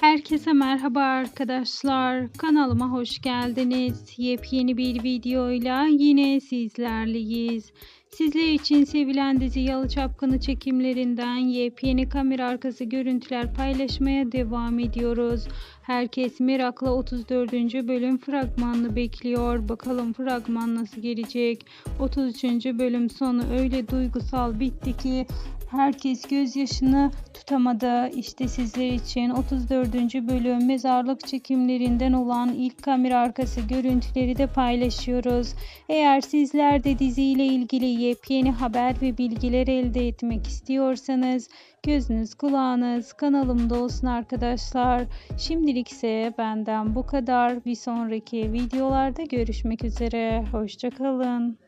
Herkese merhaba arkadaşlar. Kanalıma hoş geldiniz. Yepyeni bir videoyla yine sizlerleyiz. Sizler için sevilen dizi Yalı Çapkını çekimlerinden yepyeni kamera arkası görüntüler paylaşmaya devam ediyoruz. Herkes merakla 34. bölüm fragmanını bekliyor. Bakalım fragman nasıl gelecek? 33. bölüm sonu öyle duygusal bitti ki herkes gözyaşını tutamadı. İşte sizler için 34. bölüm mezarlık çekimlerinden olan ilk kamera arkası görüntüleri de paylaşıyoruz. Eğer sizler de diziyle ilgili yepyeni haber ve bilgiler elde etmek istiyorsanız gözünüz kulağınız kanalımda olsun arkadaşlar. Şimdilik ise benden bu kadar. Bir sonraki videolarda görüşmek üzere. Hoşçakalın.